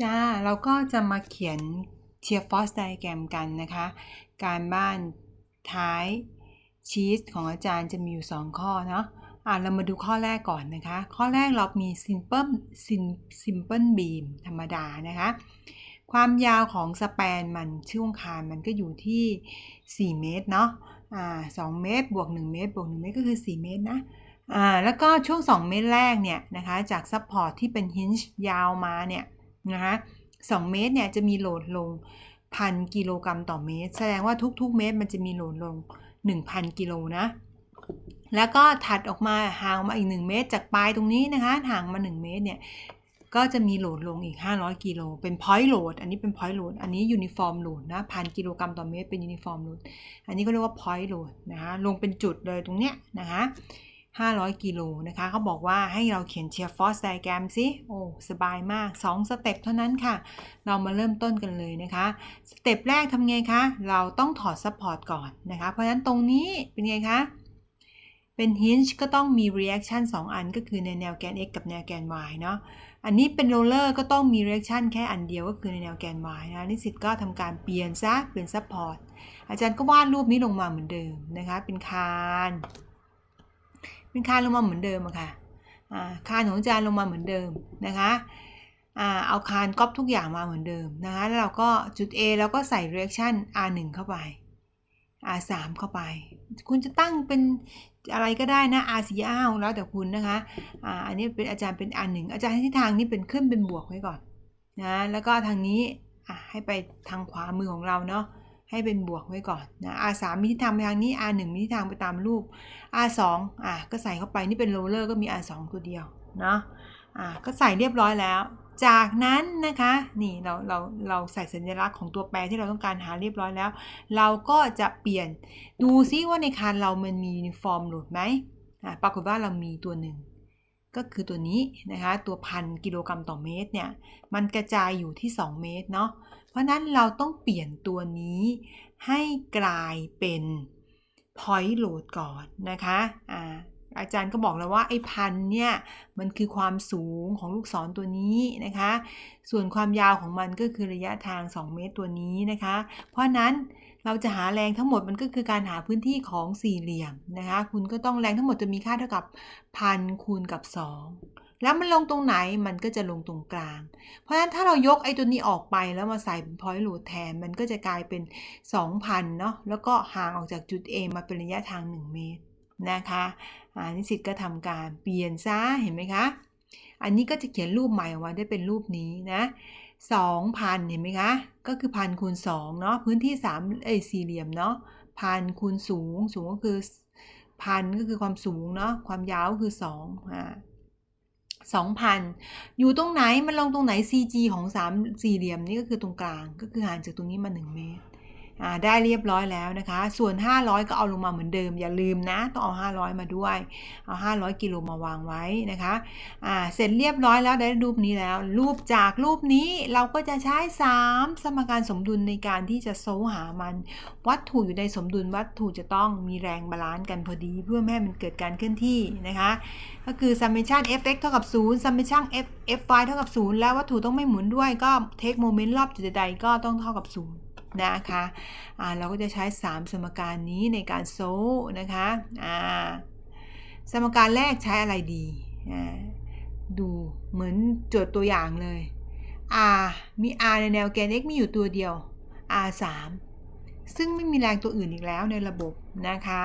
จ้าเราก็จะมาเขียนเชียร์ฟอสไดแกรมกันนะคะ การบ้านท้ายชีสของอาจารย์จะมีอยู่ 2 ข้อเนาะอะเรามาดูข้อแรกก่อนนะคะ ข้อแรกเรามี simple simple beam ธรรมดานะคะ ความยาวของสแปนมันช่วงคานมันก็อยู่ที่ 4 เมตรเนาะอ่า2เมตรบวก 1 เมตรบวก 1 เมตรก็คือ 4 เมตรนะอ่าแล้วก็ช่วง 2 เมตรแรกเนี่ยนะคะ จากซัพพอร์ตที่เป็นฮินช์ยาวมาเนี่ย นะคะ2เมตรเนี่ยจะมีโหลดลงพันกิโลกรัมต่อเมตร แสดงว่าทุกๆ เมตรมันจะมีโหลดลง 1,000 กิโลนะ แล้วก็ถัดออกมาห่างมาอีก 1 เมตร จากปลายตรงนี้นะคะห่างมา 1 เมตรเนี่ยก็จะมีโหลดลงอีก 500 กิโล เป็น point load อันนี้เป็น point load อันนี้ uniform load นะพันกิโลกรัมต่อเมตรเป็น uniform load อันนี้ก็เรียกว่า point load นะคะลงเป็นจุดเลยตรงเนี้ยนะคะ 500 กิโลนะคะเขาบอกว่าให้เราเขียนเชียร์ฟอสไดแกรมสิโอ้สบายมาก 2 สเต็ปเท่านั้นค่ะ เรามาเริ่มต้นกันเลยนะคะ สเต็ปแรกทำไงคะ เราต้องถอดซัพพอร์ตก่อนนะคะ เพราะฉะนั้นตรงนี้เป็นไงคะ เป็น hinge ก็ต้องมี reaction 2 อันก็คือในแนวแกน x กับแนวแกน y เนาะอันนี้เป็นโรลเลอร์ก็ต้องมี reaction แค่อันเดียวก็คือในแนวแกน y นะนิสิตก็ทำการเปลี่ยนซะเปลี่ยนซัพพอร์ตอาจารย์ก็วาดรูปนี้ลงมาเหมือนเดิมนะคะ เป็นคาน เป็นคานลงมาเหมือนเดิมอะค่ะคานของอาจารย์ลงมาเหมือนเดิมนะคะเอาคานก๊อปทุกอย่างมาเหมือนเดิมนะคะแล้วเราก็จุด A แล้วก็ใส่ reaction R1 เข้าไป R3 เข้าไป คุณจะตั้งเป็นอะไรก็ได้นะ R4 R แล้วแต่คุณนะคะอันนี้เป็นอาจารย์เป็น R1 อาจารย์ให้ทิศทางนี้เป็นขึ้นเป็นบวกไว้ก่อนนะแล้วก็ทางนี้ให้ไปทางขวามือของเราเนาะ ให้เป็นบวกไว้ก่อนนะ R3 มีทิศทางไปทางนี้ R1 มีทิศทางไปตามรูป R2 อะก็ใส่เข้าไปนี่เป็นโรลเลอร์ก็มี R2 ตัวเดียวเนาะอะก็ใส่เรียบร้อยแล้ว จากนั้นนะคะนี่เราเราเราใส่สัญลักษณ์ของตัวแปรที่เราต้องการหาเรียบร้อยแล้ว เราก็จะเปลี่ยนดูซิว่าในคานเรามันมียูนิฟอร์มโหลดไหมอะปรากฏว่าเรามีตัวหนึ่งก็คือตัวนี้นะคะตัวพันกิโลกรัมต่อเมตรเนี่ยมันกระจายอยู่ที่ 2 เมตรเนาะ เพราะนั้นเราต้องเปลี่ยนตัวนี้ให้กลายเป็น point load ก่อนนะคะอ่าอาจารย์ก็บอกแล้วว่าไอ้พันเนี่ยมันคือความสูงของลูกศรตัวนี้นะคะ ส่วนความยาวของมันก็คือระยะทาง 2 เมตรตัวนี้นะคะ เพราะนั้นเราจะหาแรงทั้งหมดมันก็คือการหาพื้นที่ของสี่เหลี่ยมนะคะ คุณก็ต้องแรงทั้งหมดจะมีค่าเท่ากับพันคูณกับ 2 แล้วมันลงตรงไหนมันก็จะลงตรงกลาง เพราะฉะนั้นถ้าเรายกไอ้ตัวนี้ออกไปแล้วมาใส่เป็น point load แทน มันก็จะกลายเป็น 2,000เนาะแล้วก็ห่างออกจากจุด A มาเป็นระยะทาง 1 เมตรนะคะอ่านิสิตก็ทำการเปลี่ยนซะเห็นไหมคะ อันนี้ก็จะเขียนรูปใหม่ออกมาได้เป็นรูปนี้นะ2,000 เห็นไหมคะ ก็คือพันคูณ2เนาะพื้นที่3เอ้ยสี่เหลี่ยมเนาะพันคูณสูงสูงก็คือพันก็คือความสูงเนาะความยาวก็คือ2อ่า 2,000 อยู่ตรงไหนมันลงตรงไหน CG ของสามสี่เหลี่ยมนี่ก็คือตรงกลางก็คือห่างจากตรงนี้มา 1 เมตร ได้เรียบร้อยแล้วนะคะ ส่วน 500 ก็เอาลงมาเหมือนเดิม อย่าลืมนะต้องเอา 500 มาด้วย เอา 500 กิโลมาวางไว้นะคะอ่าเสร็จเรียบร้อยแล้วได้รูปนี้แล้ว รูปจากรูปนี้เราก็จะใช้ 3 สมการสมดุลในการที่จะโซหามัน วัตถุอยู่ในสมดุลวัตถุจะต้องมีแรงบาลานซ์กันพอดี เพื่อไม่ให้มันเกิดการเคลื่อนที่นะคะ ก็คือ summation fx เท่ากับ0 summation f fy เท่ากับ0แล้ววัตถุต้องไม่หมุนด้วยก็ take moment รอบจุดใดก็ต้องเท่ากับ0 นะคะะเราก็จะใช้ 3 สมการนี้ในการโซนะคะสมการแรกใช้อะไรดีดูเหมือนโจทย์ตัวอย่างเลย r มี r ในแนวแกน x มีอยู่ตัวเดียว r 3ซึ่งไม่มีแรงตัวอื่นอีกแล้วในระบบนะคะ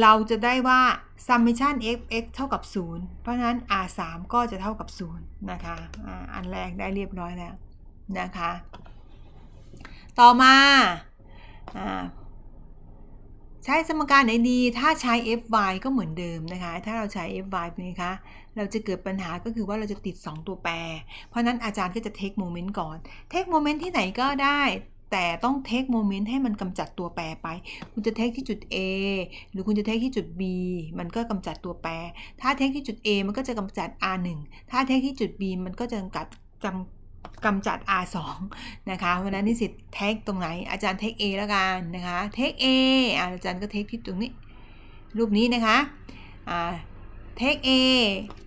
เราจะได้ว่า summation f x เท่ากับ 0 เพราะฉะนั้น r 3ก็จะเท่ากับ 0 นะคะ อันแรกได้เรียบร้อยแล้วนะคะ ต่อมาใช้สมการไหนดี ถ้าใช้ fy ก็เหมือนเดิมนะคะ ถ้าเราใช้ fy นไงคะ เราจะเกิดปัญหาก็คือว่าเราจะติด 2 ตัวแปร เพราะนั้นอาจารย์ก็จะ take moment ก่อน take moment ที่ไหนก็ได้ แต่ต้อง take moment ให้มันกำจัดตัวแปรไป คุณจะ take ที่จุด A หรือคุณจะ take ที่จุด B มันก็กำจัดตัวแปร ถ้า take ที่จุด A มันก็จะกำจัด R1 ถ้า take ที่จุด B มันก็จะกำจัดจำ กำจัด R2 นะคะเพราะนั้นนิสิตเทคตรงไหน อาจารย์เทค A แล้วกันนะคะเทค A อาจารย์ก็เทคที่ตรงนี้ รูปนี้นะคะเทค A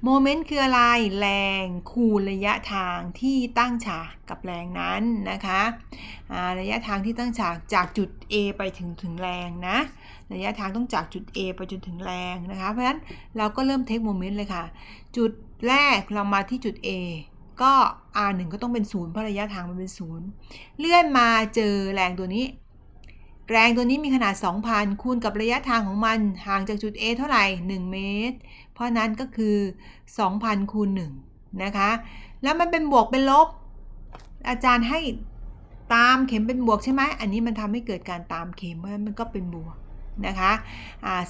โมเมนต์คืออะไร แรงคูณระยะทางที่ตั้งฉากกับแรงนั้นนะคะระยะทางที่ตั้งฉากจากจุด A ไปถึงถึงแรงนะระยะทางต้องจากจุด A ไปจนถึงแรงนะคะเพราะฉะนั้นเราก็เริ่มเทคโมเมนต์เลยค่ะ จุดแรกเรามาที่จุด A ก็ R 1ก็ต้องเป็นศูนย์เพราะระยะทางมันเป็นศูนย์เลื่อนมาเจอแรงตัวนี้ แรงตัวนี้มีขนาด 2,000 คูณกับระยะทางของมันห่างจากจุด A เท่าไหร่ 1 เมตร เพราะนั้นก็คือ 2,000 คูณ1นะคะ แล้วมันเป็นบวกเป็นลบ อาจารย์ให้ตามเข็มเป็นบวกใช่ไหม อันนี้มันทำให้เกิดการตามเข็มเพราะฉะนั้นมันก็เป็นบวกนะคะ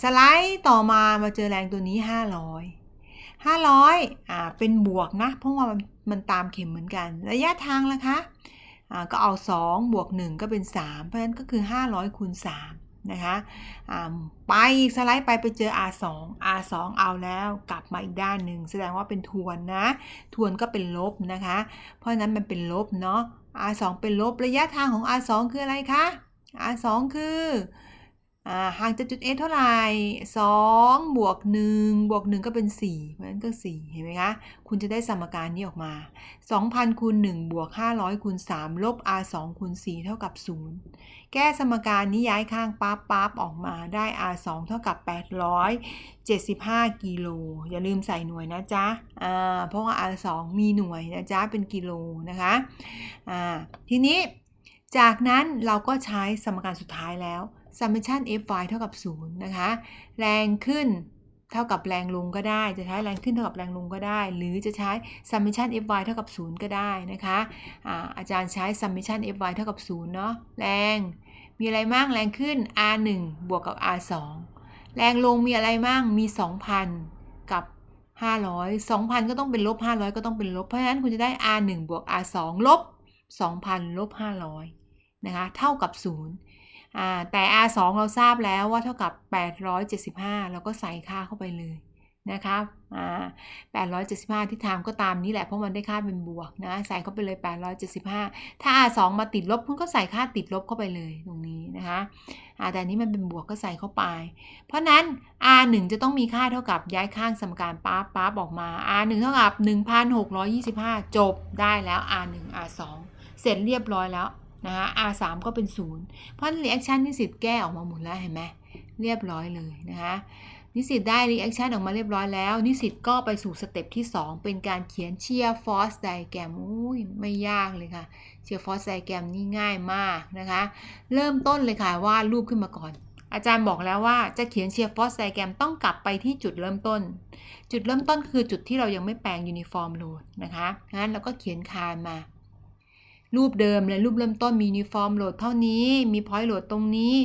สไลด์ต่อมามาเจอแรงตัวนี้ 500 500อ่าเป็นบวกนะ เพราะว่ามันตามเข็มเหมือนกัน ระยะทางล่ะคะอ่าก็เอา 2 บวก 1 ก็เป็น 3 เพราะฉะนั้นก็คือ 500คูณ3นะคะอ่าไปสไลด์ไปไปเจอ R2 R2 เอาแล้วกลับมาอีกด้านหนึ่งแสดงว่าเป็นทวนนะ ทวนก็เป็นลบนะคะ เพราะนั้นมันเป็นลบเนาะ R2 เป็นลบระยะทางของ R2 คืออะไรคะ R2 คือ ห่างจากจุด A เท่าไหร่2บวก1บวก1ก็เป็น4เพราะฉะนั้นก็ 4 เห็นไหมคะ คุณจะได้สมการนี้ออกมา 2,000คูณ1บวก500คูณ3ลบ R2 คูณ4เท่ากับ 0 แก้สมการนี้ย้ายข้างปั๊บปั๊บออกมาได้ R2 เท่ากับ 875 กิโล อย่าลืมใส่หน่วยนะจ๊ะเพราะว่า R2 มีหน่วยนะจ๊ะ เป็นกิโลนะคะทีนี้จากนั้นเราก็ใช้สมการสุดท้ายแล้ว summation fy เท่ากับ 0 นะคะ แรงขึ้นเท่ากับแรงลงก็ได้ จะใช้แรงขึ้นเท่ากับแรงลงก็ได้ หรือจะใช้ summation fy เท่ากับ 0 ก็ได้นะคะอาอาจารย์ใช้ summation fy เท่ากับ 0 เนาะ แรง มีอะไรมั่งแรงขึ้น r 1บวกกับ r 2แรงลงมีอะไรมั่ง มี 2,000 กับ 500 2,000 ก็ต้องเป็นลบ 500 ก็ต้องเป็นลบ เพราะฉะนั้นคุณจะได้ r 1บวก r 2ลบ 2,000 ลบ 500 นะคะ เท่ากับ 0 แต่ R2 เราทราบแล้วว่าเท่ากับ 875 เราก็ใส่ค่าเข้าไปเลยนะคะ875ที่ทามก็ตามนี้แหละ เพราะมันได้ค่าเป็นบวกนะ ใส่เข้าไปเลย 875 ถ้า R2 มาติดลบคุณก็ใส่ค่าติดลบเข้าไปเลยตรงนี้นะคะแต่นนี้มันเป็นบวกก็ใส่เข้าไป เพราะนั้น R1 จะต้องมีค่าเท่ากับย้ายข้างสมการป๊าป๊าออกมา R1 เท่ากับ 1,625 จบได้แล้ว R1 R2 เสร็จเรียบร้อยแล้ว นะคะ R3 ก็เป็น 0 เพราะ reaction นิสิตแก้ออกมาหมดแล้วเห็นไหมเรียบร้อยเลยนะคะนิสิตได้ reaction ออกมาเรียบร้อยแล้ว นิสิตก็ไปสู่สเต็ปที่ 2 เป็นการเขียน shear force diagram อุ้ยไม่ยากเลยค่ะ shear force diagram นี่ง่ายมากนะคะ เริ่มต้นเลยค่ะวาดรูปขึ้นมาก่อน อาจารย์บอกแล้วว่าจะเขียน shear force diagram ต้องกลับไปที่จุดเริ่มต้น จุดเริ่มต้นคือจุดที่เรายังไม่แปลง uniform load นะคะงั้นเราก็เขียนคานมา รูปเดิมเลยรูปเริ่มต้นมี uniform load เท่านี้ มี point load ตรงนี้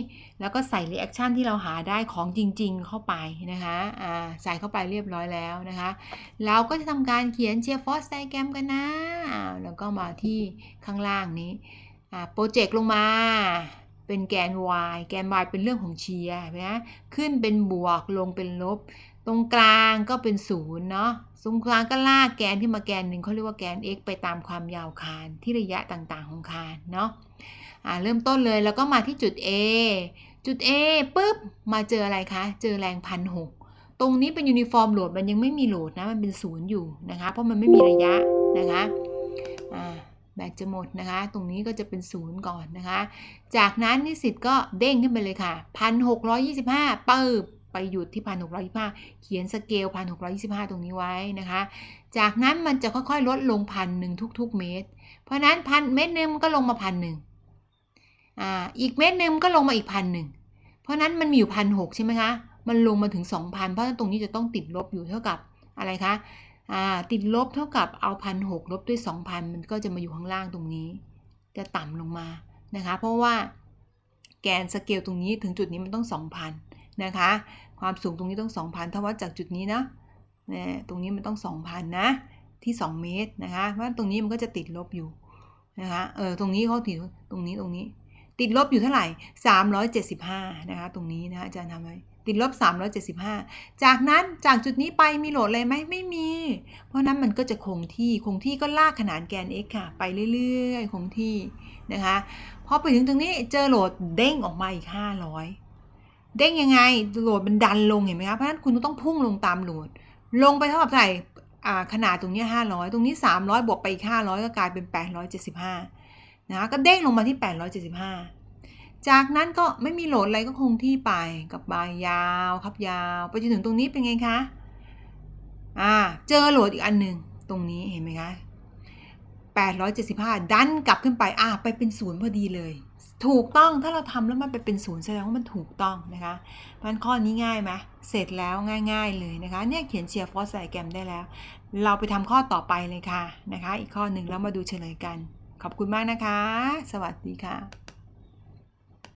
แล้วก็ใส่ reaction ที่เราหาได้ของจริง ๆ เข้าไปนะคะอ่าใส่เข้าไปเรียบร้อยแล้วนะคะ เราก็จะทำการเขียน shear force diagram กันนะแล้วก็มาที่ข้างล่างนี้อ่าโปรเจกต์ลงมาเป็นแกน y แกน y เป็นเรื่องของเชียร์นะขึ้นเป็นบวกลงเป็นลบ ตรงกลางก็เป็นศูนย์เนาะตรงกลางก็ลากแกนขึ้นมาแกนหนึ่งเขาเรียกว่าแกน x ไปตามความยาวคานที่ระยะต่างๆของคานเนาะอ่าเริ่มต้นเลยแล้วก็มาที่จุด A จุด A ปุ๊บมาเจออะไรคะ เจอแรงพันหกตรงนี้เป็นยูนิฟอร์มโหลดมันยังไม่มีโหลดนะ มันเป็นศูนย์อยู่นะคะ เพราะมันไม่มีระยะนะคะอ่าแบตจะหมดนะคะ ตรงนี้ก็จะเป็นศูนย์ก่อนนะคะ จากนั้นนิสิตก็เด้งขึ้นไปเลยค่ะพันหกร้อยยี่สิบห้าปึ๊บ ไปหยุดที่พันหกร้อยยี่สิบห้าเขียนสเกลพันหกร้อยยี่สิบห้าตรงนี้ไว้นะคะ จากนั้นมันจะค่อยๆ ลดลงพันหนึ่งทุก ๆ เมตร เพราะนั้นพันเมตรหนึงมันก็ลงมาพันหนึ่งอ่าอีกเมตรหนึงมันก็ลงมาอีกพันหนึ่งเพราะนั้นมันมีอยู่พันหกใช่ไหมคะมันลงมาถึงสองพันเพราะฉะนั้นตรงนี้จะต้องติดลบอยู่เท่ากับอะไรคะติดลบเท่ากับเอาพันหกลบด้วยสองพันมันก็จะมาอยู่ข้างล่างตรงนี้ จะต่ำลงมานะคะ เพราะว่าแกนสเกลตรงนี้ถึงจุดนี้มันต้อง 2,000 นะคะ ความสูงตรงนี้ต้อง 2,000 ถ้าวัดจากจุดนี้นะนี่ยตรงนี้มันต้อง 2,000 นะ ที่ 2 เมตรนะคะ เพราะตรงนี้มันก็จะติดลบอยู่นะคะ เออ ตรงนี้เขาติดตรงนี้ตรงนี้ ติดลบอยู่เท่าไหร่ 375 นะคะ ตรงนี้นะอาจารย์ทำไว้ติดลบ 375 จากนั้นจากจุดนี้ไปมีโหลดอะไรไหมไม่มี เพราะนั้นมันก็จะคงที่คงที่ก็ลากขนานแกน x ค่ะ ไปเรื่อยๆ คงที่นะคะพอไปถึงตรงนี้เจอโหลดเด้งออกมาอีก 500 เด้งยังไงโหลดมันดันลงเห็นไหมคะเพราะฉะนั้นคุณต้องพุ่งลงตามโหลด ลงไปเท่ากับเท่าไหร่ขนาดตรงนี้ห้าร้อยตรงนี้สามร้อยบวกไปอีกห้าร้อยก็กลายเป็นแปดร้อยเจ็ดสิบห้านะคะก็เด้งลงมาที่แปดร้อยเจ็ดสิบห้าจากนั้นก็ไม่มีโหลดอะไรก็คงที่ไปกับบายยาวครับยาวไปจนถึงตรงนี้เป็นไงคะอ่าเจอโหลดอีกอันหนึ่งตรงนี้เห็นไหมคะ 875 ดันกลับขึ้นไปอะไปเป็นศูนย์พอดีเลย ถูกต้องถ้าเราทำแล้วมันไปเป็นศูนย์แสดงว่ามันถูกต้องนะคะมันข้อนี้ง่ายไหมเสร็จแล้วง่าย ๆ เลยนะคะ เนี่ยเขียนเชียร์ฟอสไซแกรมได้แล้ว เราไปทำข้อต่อไปเลยค่ะนะคะ อีกข้อหนึ่งแล้วมาดูเฉลยกัน ขอบคุณมากนะคะ สวัสดีค่ะ